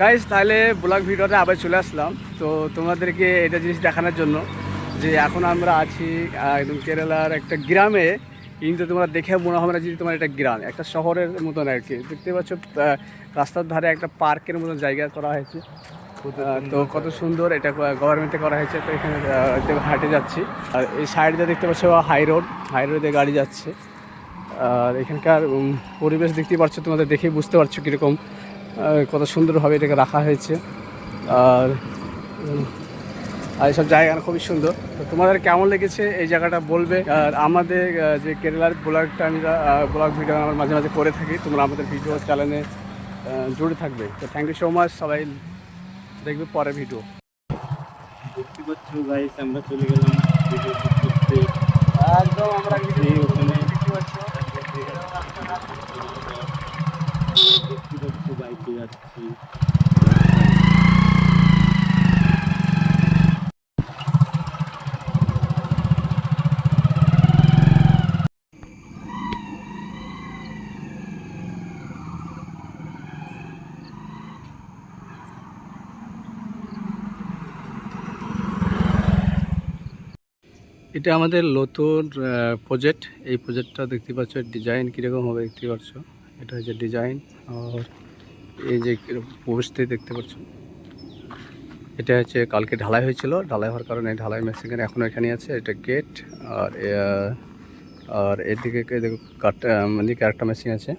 Guys তাহলে blog ভিডিওতে আবার চলে আসলাম। তো তোমাদেরকে এটা জিনিস দেখানোর জন্য যে এখন আমরা আছি একদম কেরালার একটা গ্রামে। কিন্তু তোমরা দেখে মনে হবে না যে তোমার একটা গ্রাম একটা শহরের মতন আর কি। দেখতে পাচ্ছ রাস্তার ধারে একটা পার্কের মতন জায়গা করা হয়েছে। তো কত সুন্দর এটা গভর্নমেন্টে করা হয়েছে তো এখানে হাঁটে যাচ্ছি। আর এই সাইডে দেখতে পাচ্ছ হাই রোড হাই রোডে গাড়ি যাচ্ছে। আর এখানকার পরিবেশ দেখতে পাচ্ছ তোমাদের দেখেই বুঝতে পারছ কীরকম। কত সুন্দরভাবে এটাকে রাখা হয়েছে। আর আর এইসব জায়গা খুবই সুন্দর। তো তোমাদের কেমন লেগেছে এই জায়গাটা বলবে? আর আমাদের যে কেরালার ব্লগটা আমি ব্লগ ভিডিও আমার মাঝে মাঝে করে থাকি তোমরা আমাদের ভিডিও চ্যানেলে জুড়ে থাকবে। তো থ্যাংক ইউ সো মাচ সবাই দেখবে পরে ভিডিও। আমরা চলে গেলাম ভিডিও একদম আমরা এই ওখানে দেখতে পাচ্ছ দেখতে বাইকে যাচ্ছি এটা আমাদের নতুন প্রজেক্ট এই প্রজেক্টটা দেখতে পাচ্ছ ডিজাইন কীরকম হবে দেখতে পাচ্ছ। এটা হচ্ছে ডিজাইন আর এই যে পোস্টে দেখতে পাচ্ছ এটা হচ্ছে কালকে ঢালাই হয়েছিল। ঢালাই হওয়ার কারণে ঢালাই মেশিনের এখনও এখানে আছে, এটা গেট আর আর এদিকে দেখো কাটটা এদিকে আরেকটা মেশিন আছে।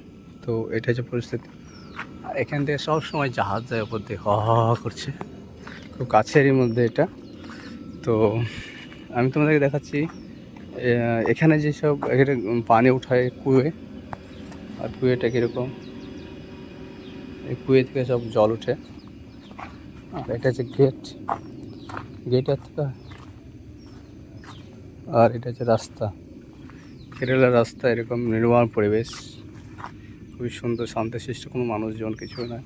তো এটা হচ্ছে পরিস্থিতি। আর এখান থেকে সব সময় জাহাজ যায় ওপর দিয়ে হ করছে। খুব কাছেরই মধ্যে এটা। তো আমি তোমাদেরকে দেখাচ্ছি এখানে যেসব এখানে পানি উঠায়, কুয়ে। আর কুয়েটা কীরকম? এই কুয়ে থেকে সব জল ওঠে আর এটা হচ্ছে গেট গেটের থেকে আর এটা হচ্ছে রাস্তা। কেরালার রাস্তা এরকম নির্মাণ পরিবেশ। খুবই সুন্দর শান্তিশিষ্ট কোনো মানুষজন কিছু নয়।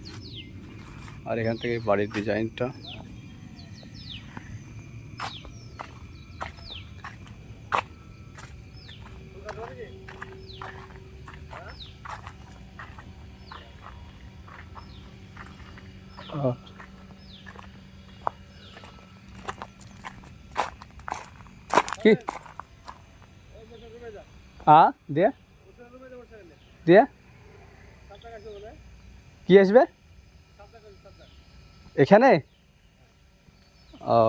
আর এখান থেকে বাড়ির ডিজাইনটা কি? হ্যাঁ দিয়ে দিয়ে কি আসবে? এখানে? ও।